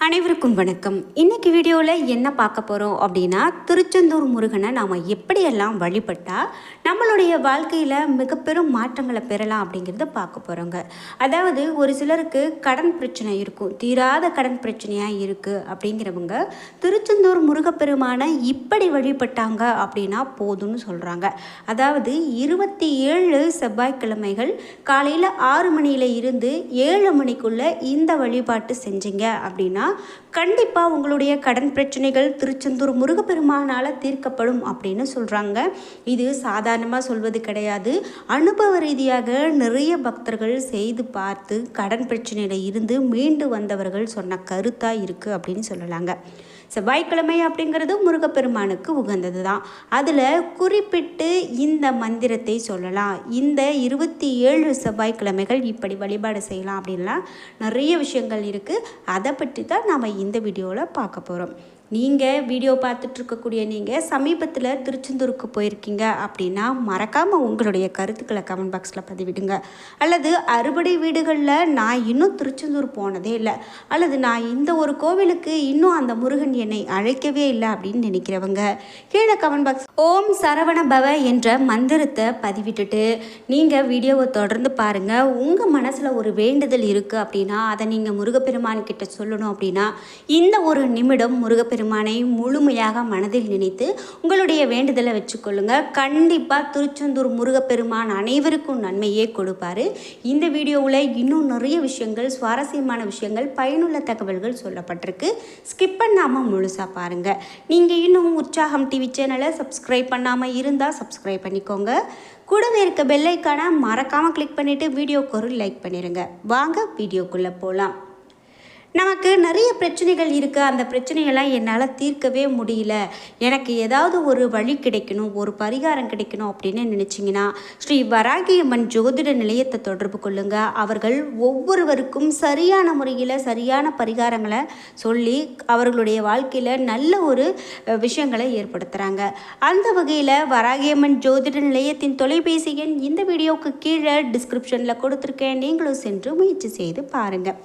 அனைவருக்கும் வணக்கம். இன்னைக்கு வீடியோவில் என்ன பார்க்க போகிறோம் அப்படின்னா திருச்செந்தூர் முருகனை நாம் எப்படியெல்லாம் வழிபட்டால் நம்மளுடைய வாழ்க்கையில் மிக பெரும் மாற்றங்களை பெறலாம் அப்படிங்கிறத பார்க்க போகிறோங்க அதாவது ஒரு சிலருக்கு கடன் பிரச்சனை இருக்கும் தீராத கடன் பிரச்சனையாக இருக்குது அப்படிங்கிறவங்க திருச்செந்தூர் முருகப்பெருமானை இப்படி வழிபட்டாங்க அப்படின்னா போதும்னு சொல்கிறாங்க அதாவது இருபத்தி ஏழு செவ்வாய்க்கிழமைகள் காலையில் ஆறு மணியில் இருந்து ஏழு மணிக்குள்ளே இந்த வழிபாட்டு செஞ்சீங்க அப்படின்னா கண்டிப்பாக உங்களுடைய கடன் பிரச்சனைகள் திருச்செந்தூர் முருகப்பெருமானால் தீர்க்கப்படும் அப்படின்னு சொல்கிறாங்க இது சாதாரணமாக சொல்வது கிடையாது. அனுபவ ரீதியாக நிறைய பக்தர்கள் செய்து பார்த்து கடன் பிரச்சனையில் இருந்து மீண்டு வந்தவர்கள் சொன்ன கருத்தாக இருக்குது அப்படின்னு சொல்லலாங்க. செவ்வாய்க்கிழமை அப்படிங்கிறது முருகப்பெருமானுக்கு உகந்தது தான் அதில் குறிப்பிட்டு இந்த மந்திரத்தை சொல்லலாம். இந்த இருபத்தி ஏழு செவ்வாய்க்கிழமைகள் இப்படி வழிபாடு செய்யலாம் அப்படின்லாம் நிறைய விஷயங்கள் இருக்குது அதை பற்றி தான் நாம் இந்த வீடியோவில் பார்க்க போகிறோம் நீங்கள் வீடியோ பார்த்துட்ருக்கக்கூடிய நீங்கள் சமீபத்தில் திருச்செந்தூருக்கு போயிருக்கீங்க அப்படின்னா மறக்காமல் உங்களுடைய கருத்துக்களை கமெண்ட் பாக்ஸில் பதிவிடுங்க. அல்லது அறுபடை வீடுகளில் நான் இன்னும் திருச்செந்தூர் போனதே இல்லை. அல்லது நான் இந்த ஒரு கோவிலுக்கு இன்னும் அந்த முருகன் என்னை அழைக்கவே இல்லை அப்படின்னு நினைக்கிறவங்க கீழே கமெண்ட் பாக்ஸ் ஓம் சரவண பவ என்ற மந்திரத்தை பதிவிட்டுட்டு நீங்கள் வீடியோவை தொடர்ந்து பாருங்கள் உங்கள் மனசில் ஒரு வேண்டுதல் இருக்குது அப்படின்னா அதை நீங்கள் முருகப்பெருமான் கிட்ட சொல்லணும் அப்படின்னா இந்த ஒரு நிமிடம் முருகப்பெருமானை முழுமையாக மனதில் நினைத்து உங்களுடைய வேண்டுதலை வச்சுக்கொள்ளுங்க. கண்டிப்பாக திருச்செந்தூர் முருகப்பெருமான் அனைவருக்கும் நன்மையே கொடுப்பார். இந்த வீடியோவில் இன்னும் நிறைய விஷயங்கள் சுவாரஸ்யமான விஷயங்கள் பயனுள்ள தகவல்கள் சொல்லப்பட்டிருக்கு. ஸ்கிப் பண்ணாமல் முழுசாக பாருங்கள் நீங்கள் இன்னும் உற்சாகம் டிவி சேனலை சப்ஸ்கிரைப் பண்ணாமல் இருந்தால் சப்ஸ்கிரைப் பண்ணிக்கோங்க. கூடவே இருக்க பெல்லைக்கான மறக்காமல் கிளிக் பண்ணிவிட்டு வீடியோக்கு ஒரு லைக் பண்ணிடுங்க வாங்க வீடியோக்குள்ளே போகலாம் நமக்கு நிறைய பிரச்சனைகள் இருக்குது அந்த பிரச்சனையெல்லாம் என்னால் தீர்க்கவே முடியல. எனக்கு ஏதாவது ஒரு வழி கிடைக்கணும் ஒரு பரிகாரம் கிடைக்கணும் அப்படின்னு நினச்சிங்கன்னா ஸ்ரீ வராகியம்மன் ஜோதிட நிலையத்தை தொடர்பு கொள்ளுங்க. அவர்கள் ஒவ்வொருவருக்கும் சரியான முறையில் சரியான பரிகாரங்களை சொல்லி அவர்களுடைய வாழ்க்கையில் நல்ல ஒரு விஷயங்களை ஏற்படுத்துகிறாங்க அந்த வகையில் வராகியம்மன் ஜோதிட நிலையத்தின் தொலைபேசி எண் இந்த வீடியோவுக்கு கீழே டிஸ்கிரிப்ஷனில் கொடுத்துருக்கேன். நீங்களும் சென்று முயற்சி செய்து பாருங்கள்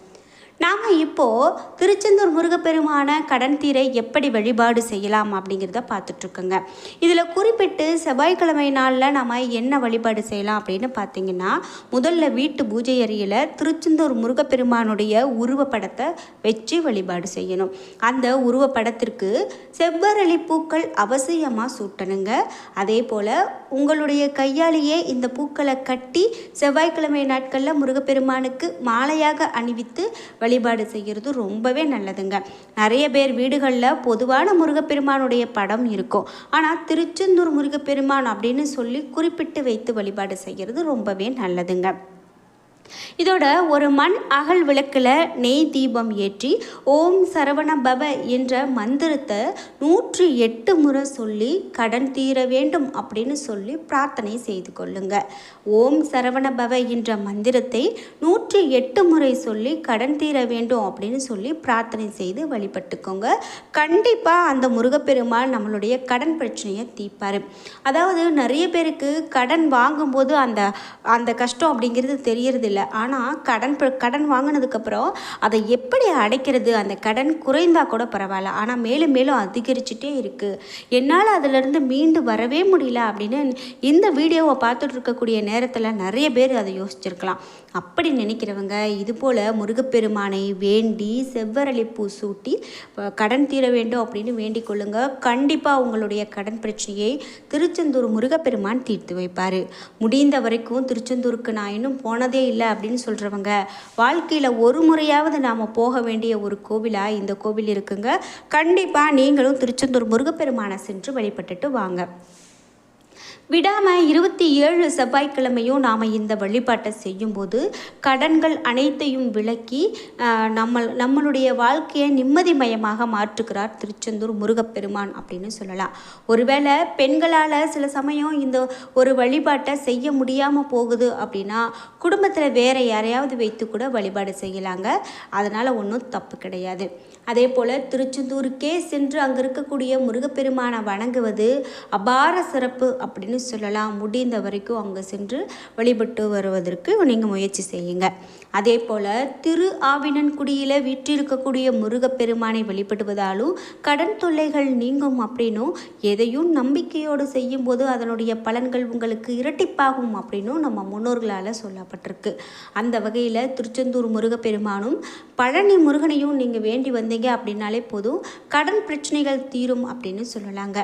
நாம் இப்போது திருச்செந்தூர் முருகப்பெருமான கடன் தீரை எப்படி வழிபாடு செய்யலாம் அப்படிங்கிறத பார்த்துட்ருக்கோங்க. இதில் குறிப்பிட்டு செவ்வாய்க்கிழமை நாளில் நம்ம என்ன வழிபாடு செய்யலாம் அப்படின்னு பார்த்தீங்கன்னா முதல்ல வீட்டு பூஜை அறையில் திருச்செந்தூர் முருகப்பெருமானுடைய உருவப்படத்தை வச்சு வழிபாடு செய்யணும். அந்த உருவப்படத்திற்கு செவ்வரளி பூக்கள் அவசியமாக சூட்டணுங்க. அதே போல் உங்களுடைய கையாலேயே இந்த பூக்களை கட்டி செவ்வாய்க்கிழமை நாட்களில் முருகப்பெருமானுக்கு மாலையாக அணிவித்து வழிபாடு செய்கிறது ரொம்பவே நல்லதுங்க. நிறைய பேர் வீடுகளில் பொதுவான முருகப்பெருமானுடைய படம் இருக்கும். ஆனால் திருச்செந்தூர் முருகப்பெருமான் அப்படின்னு சொல்லி குறிப்பிட்டு வைத்து வழிபாடு செய்கிறது ரொம்பவே நல்லதுங்க. இதோட ஒரு மண் அகல் விளக்கில் நெய் தீபம் ஏற்றி ஓம் சரவண பவ என்ற மந்திரத்தை நூற்றி எட்டு முறை சொல்லி கடன் தீர வேண்டும் அப்படின்னு சொல்லி பிரார்த்தனை செய்து கொள்ளுங்க. ஓம் சரவண பவ என்ற மந்திரத்தை நூற்றி எட்டு முறை சொல்லி கடன் தீர வேண்டும் அப்படின்னு சொல்லி பிரார்த்தனை செய்து வழிபட்டுக்கோங்க. கண்டிப்பாக அந்த முருகப்பெருமாள் நம்மளுடைய கடன் பிரச்சனையை தீர்ப்பார். அதாவது நிறைய பேருக்கு கடன் வாங்கும்போது அந்த அந்த கஷ்டம் அப்படிங்கிறது தெரியறதில்லை. இல்லை. ஆனால் கடன் ப- கடன் வாங்கினதுக்கப்புறம் அதை எப்படி அடைக்கிறது? அந்த கடன் குறைந்தால் கூட பரவாயில்ல. ஆனால் மேலும் மேலும் அதிகரிச்சுட்டே இருக்குது என்னால் அதிலிருந்து மீண்டு வரவே முடியல அப்படின்னு இந்த வீடியோவை பார்த்துட்டு இருக்கக்கூடிய நேரத்தில் நிறைய பேர் அதை யோசிச்சிருக்கலாம். அப்படி நினைக்கிறவங்க இது போல் முருகப்பெருமானை வேண்டி செவ்வரளி பூ சூட்டி கடன் தீர வேண்டும் அப்படின்னு வேண்டிக் கொள்ளுங்க. கண்டிப்பாக உங்களுடைய கடன் பிரச்சனையை திருச்செந்தூர் முருகப்பெருமான் தீர்த்து வைப்பார். முடிந்த வரைக்கும் திருச்செந்தூருக்கு நான் இன்னும் போனதே இல்லை. அப்படின்னு சொல்கிறவங்க வாழ்க்கையில் ஒரு முறையாவது நாம் போக வேண்டிய ஒரு கோவிலாக இந்த கோவில் இருக்குங்க. கண்டிப்பாக நீங்களும் திருச்செந்தூர் முருகப்பெருமானை சென்று வழிபட்டுட்டு வாங்க. விடாமல் இருபத்தி ஏழு செவ்வாய்க்கிழமையும் நாம் இந்த வழிபாட்டை செய்யும்போது கடன்கள் அனைத்தையும் விலக்கி நம்ம நம்மளுடைய வாழ்க்கையை நிம்மதிமயமாக மாற்றுகிறார் திருச்செந்தூர் முருகப்பெருமான் அப்படின்னு சொல்லலாம். ஒருவேளை பெண்களால் சில சமயம் இந்த ஒரு வழிபாட்டை செய்ய முடியாமல் போகுது அப்படின்னா குடும்பத்தில் வேறு யாரையாவது வைத்து கூட வழிபாடு செய்யலாங்க. அதனால் ஒன்றும் தப்பு கிடையாது. அதே போல் திருச்செந்தூருக்கே சென்று அங்கே இருக்கக்கூடிய முருகப்பெருமானை வணங்குவது அபார சிறப்பு அப்படின்னு சொல்லலாம். முடிந்த வரைக்கும் அங்கே சென்று வழிபட்டு வருவதற்கு நீங்கள் முயற்சி செய்யுங்க. அதே போல் திரு ஆவினன்குடியில் வீற்றிருக்கக்கூடிய முருகப்பெருமானை வழிபடுவதாலும் கடன் தொல்லைகள் நீங்கும் அப்படின்னும் எதையும் நம்பிக்கையோடு செய்யும்போது அதனுடைய பலன்கள் உங்களுக்கு இரட்டிப்பாகும் அப்படின்னும் நம்ம முன்னோர்களால் சொல்லப்படும் சொல்லப்பட்டிருக்கு அந்த வகையில் திருச்செந்தூர் முருகப்பெருமானும் பழனி முருகனையும் நீங்கள் வேண்டி வந்தீங்க அப்படின்னாலே போதும் கடன் பிரச்சனைகள் தீரும் அப்படின்னு சொல்லலாங்க.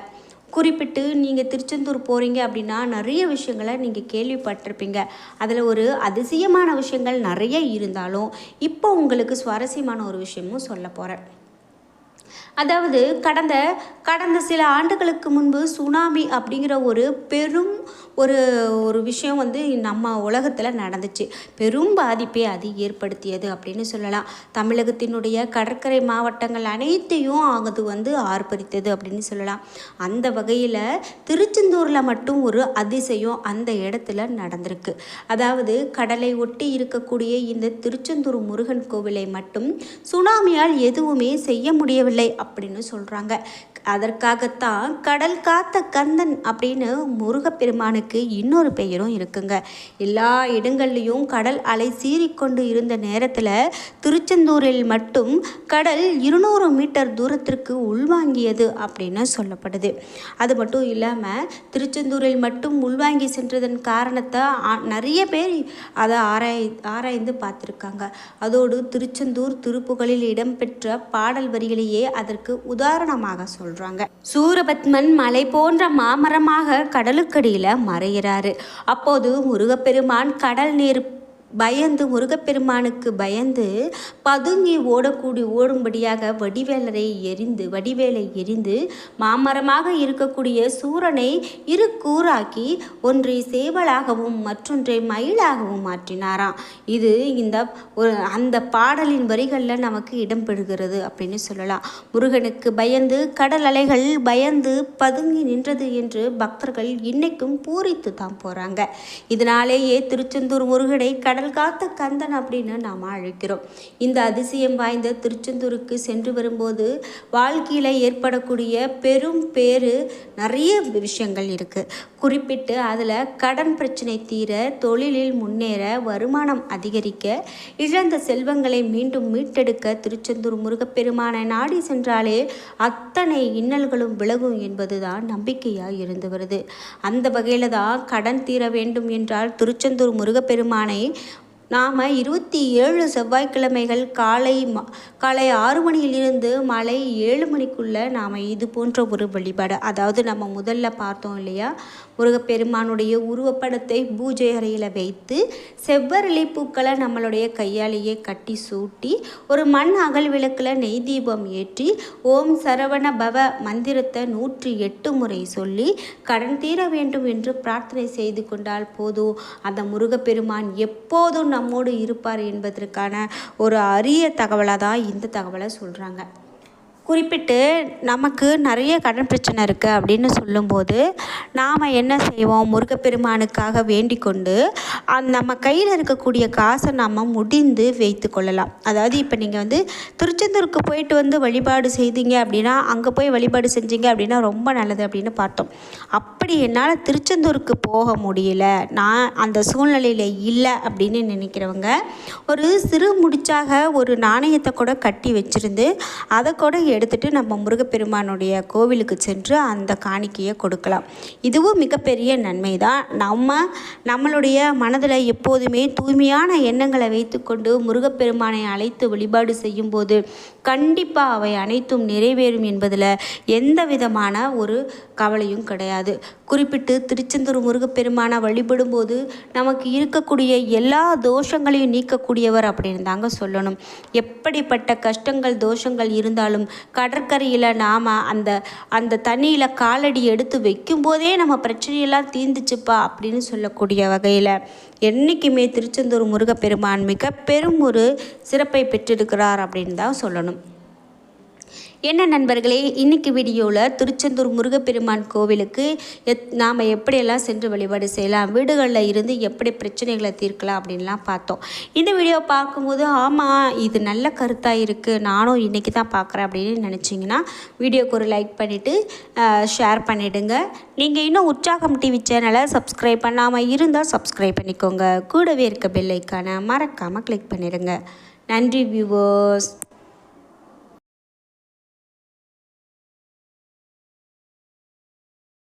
குறிப்பிட்டு நீங்கள் திருச்செந்தூர் போகிறீங்க அப்படின்னா நிறைய விஷயங்களை நீங்கள் கேள்விப்பட்டிருப்பீங்க. அதில் ஒரு அதிசயமான விஷயங்கள் நிறைய இருந்தாலும் இப்போ உங்களுக்கு சுவாரஸ்யமான ஒரு விஷயமும் சொல்ல போகிறேன் அதாவது கடந்த கடந்த சில ஆண்டுகளுக்கு முன்பு சுனாமி அப்படிங்கிற ஒரு பெரும் ஒரு ஒரு விஷயம் வந்து நம்ம உலகத்தில் நடந்துச்சு. பெரும் பாதிப்பை அது ஏற்படுத்தியது அப்படின்னு சொல்லலாம். தமிழகத்தினுடைய கடற்கரை மாவட்டங்கள் அனைத்தையும் அது வந்து ஆர்ப்பரித்தது அப்படின்னு சொல்லலாம். அந்த வகையில் திருச்செந்தூரில் மட்டும் ஒரு அதிசயம் அந்த இடத்துல நடந்திருக்கு. அதாவது கடலை ஒட்டி இருக்கக்கூடிய இந்த திருச்செந்தூர் முருகன் கோவிலை மட்டும் சுனாமியால் எதுவுமே செய்ய முடியவில்லை அப்படின்னு சொல்கிறாங்க அதற்காகத்தான் கடல் காத்த கந்தன் அப்படின்னு முருகப்பெருமானுக்கு இன்னொரு பெயரும் இருக்குங்க. எல்லா இடங்கள்லையும் கடல் அலை சீறிக்கொண்டு இருந்த நேரத்தில் திருச்செந்தூரில் மட்டும் கடல் இருநூறு மீட்டர் தூரத்திற்கு உள்வாங்கியது அப்படின்னு சொல்லப்படுது. அது மட்டும் இல்லாமல் திருச்செந்தூரில் மட்டும் உள்வாங்கி சென்றதன் காரணத்தை நிறைய பேர் அதை ஆராய் ஆராய்ந்து பார்த்துருக்காங்க. அதோடு திருச்செந்தூர் திருப்புகளில் இடம்பெற்ற பாடல் வரிகளையே அதற்கு உதாரணமாக சொல்கிறாங்க சொல்கிறாங்க சூரபத்மன் மலை போன்ற மாமரமாக கடலுக்கடியில் மறைகிறாரு அப்போது முருகப்பெருமான் கடல் நீர் பயந்து முருகப்பெருமானுக்கு பயந்து பதுங்கி ஓடக்கூடி ஓடும்படியாக வடிவேலரை எரிந்து வடிவேலை எரிந்து மாமரமாக இருக்கக்கூடிய சூரனை இரு கூறாக்கி ஒன்றை சேவலாகவும் மற்றொன்றை மயிலாகவும் மாற்றினாராம். இது இந்த ஒரு அந்த பாடலின் வரிகளில் நமக்கு இடம்பெறுகிறது அப்படின்னு சொல்லலாம். முருகனுக்கு பயந்து கடல் அலைகள் பயந்து பதுங்கி நின்றது என்று பக்தர்கள் இன்னைக்கும் பூரித்து தான் போகிறாங்க இதனாலேயே திருச்செந்தூர் முருகனை கடல் கடல் காத்த கந்தன் அப்படின்னு நாம் அழைக்கிறோம். இந்த அதிசயம் வாய்ந்த திருச்செந்தூருக்கு சென்று வரும்போது வாழ்க்கையில் ஏற்படக்கூடிய பெரும் பேரு நிறைய விஷயங்கள் இருக்குது குறிப்பிட்டு அதில் கடன் பிரச்சனை தீர தொழிலில் முன்னேற வருமானம் அதிகரிக்க இழந்த செல்வங்களை மீண்டும் மீட்டெடுக்க திருச்செந்தூர் முருகப்பெருமானை நாடி சென்றாலே அத்தனை இன்னல்களும் விலகும் என்பதுதான் நம்பிக்கையாக இருந்து வருது. அந்த வகையில் தான் கடன் தீர வேண்டும் என்றால் திருச்செந்தூர் முருகப்பெருமானை நாம் இருபத்தி ஏழு செவ்வாய்க்கிழமைகள் காலை காலை ஆறு மணியிலிருந்து மாலை ஏழு மணிக்குள்ளே நாம் இது போன்ற ஒரு வழிபாடு அதாவது நம்ம முதல்ல பார்த்தோம் இல்லையா? முருகப்பெருமானுடைய உருவப்படத்தை பூஜை அறையில் வைத்து செவ்வரளி பூக்களை நம்மளுடைய கையாலேயே கட்டி சூட்டி ஒரு மண் அகல் விளக்கில் நெய் தீபம் ஏற்றி ஓம் சரவண பவ மந்திரத்தை நூற்றி எட்டு முறை சொல்லி கடன் தீர வேண்டும் என்று பிரார்த்தனை செய்து கொண்டால் போதும். அந்த முருகப்பெருமான் எப்போதும் நம்மோடு இருப்பார் என்பதற்கான ஒரு அரிய தகவலாக தான் இந்த தகவலை சொல்கிறாங்க குறிப்பிட்டு நமக்கு நிறைய கடன் பிரச்சனை இருக்குது அப்படின்னு சொல்லும்போது நாம் என்ன செய்வோம்? முருகப்பெருமானுக்காக வேண்டிக் கொண்டு அந்த நம்ம கையில் இருக்கக்கூடிய காசை நம்ம முடிந்து வைத்து கொள்ளலாம். அதாவது இப்போ நீங்கள் வந்து திருச்செந்தூருக்கு போயிட்டு வந்து வழிபாடு செய்தீங்க அப்படின்னா அங்கே போய் வழிபாடு செஞ்சீங்க அப்படின்னா ரொம்ப நல்லது அப்படின்னு பார்த்தோம். அப் அப்படி என்னால் திருச்செந்தூருக்கு போக முடியல? நான் அந்த சூழ்நிலையில் இல்லை அப்படின்னு நினைக்கிறவங்க ஒரு சிறு முடிச்சாக ஒரு நாணயத்தை கூட கட்டி வச்சுருந்து அதை கூட எடுத்துகிட்டு நம்ம முருகப்பெருமானுடைய கோவிலுக்கு சென்று அந்த காணிக்கையை கொடுக்கலாம். இதுவும் மிகப்பெரிய நன்மை தான் நம்ம நம்மளுடைய மனதில் எப்போதுமே தூய்மையான எண்ணங்களை வைத்துக்கொண்டு முருகப்பெருமானை அழைத்து வழிபாடு செய்யும்போது கண்டிப்பாக அவை அனைத்தும் நிறைவேறும் என்பதில் எந்த விதமான ஒரு கவலையும் கிடையாது. குறிப்பிட்டு திருச்செந்தூர் முருகப்பெருமானை வழிபடும்போது நமக்கு இருக்கக்கூடிய எல்லா தோஷங்களையும் நீக்கக்கூடியவர் அப்படின்னு தாங்க சொல்லணும். எப்படிப்பட்ட கஷ்டங்கள் தோஷங்கள் இருந்தாலும் கடற்கரையில் நாம் அந்த அந்த தண்ணியில் காலடி எடுத்து வைக்கும்போதே நம்ம பிரச்சனையெல்லாம் தீர்ந்துச்சுப்பா அப்படின்னு சொல்லக்கூடிய வகையில் என்றைக்குமே திருச்செந்தூர் முருகப்பெருமான் மிக பெரும் ஒரு சிறப்பை பெற்றிருக்கிறார் அப்படின்னு தான் சொல்லணும். என்ன நண்பர்களே இன்னைக்கு வீடியோவில் திருச்செந்தூர் முருகப்பெருமான் கோவிலுக்கு எத் நாம் எப்படியெல்லாம் சென்று வழிபாடு செய்யலாம் வீடுகளில் இருந்து எப்படி பிரச்சனைகளை தீர்க்கலாம் அப்படின்லாம் பார்த்தோம். இந்த வீடியோ பார்க்கும்போது ஆமாம் இது நல்ல கருத்தாக இருக்குது நானும் இன்றைக்கி தான் பார்க்குறேன் அப்படின்னு நினச்சிங்கன்னா வீடியோக்கு ஒரு லைக் பண்ணிவிட்டு ஷேர் பண்ணிவிடுங்க நீங்கள் இன்னும் உற்சாகம் டிவி சேனலை சப்ஸ்கிரைப் பண்ணாமல் இருந்தால் சப்ஸ்கிரைப் பண்ணிக்கோங்க. கூடவே இருக்க பெல்லைக்கான மறக்காமல் கிளிக் பண்ணிடுங்க. நன்றி வியூவர்ஸ்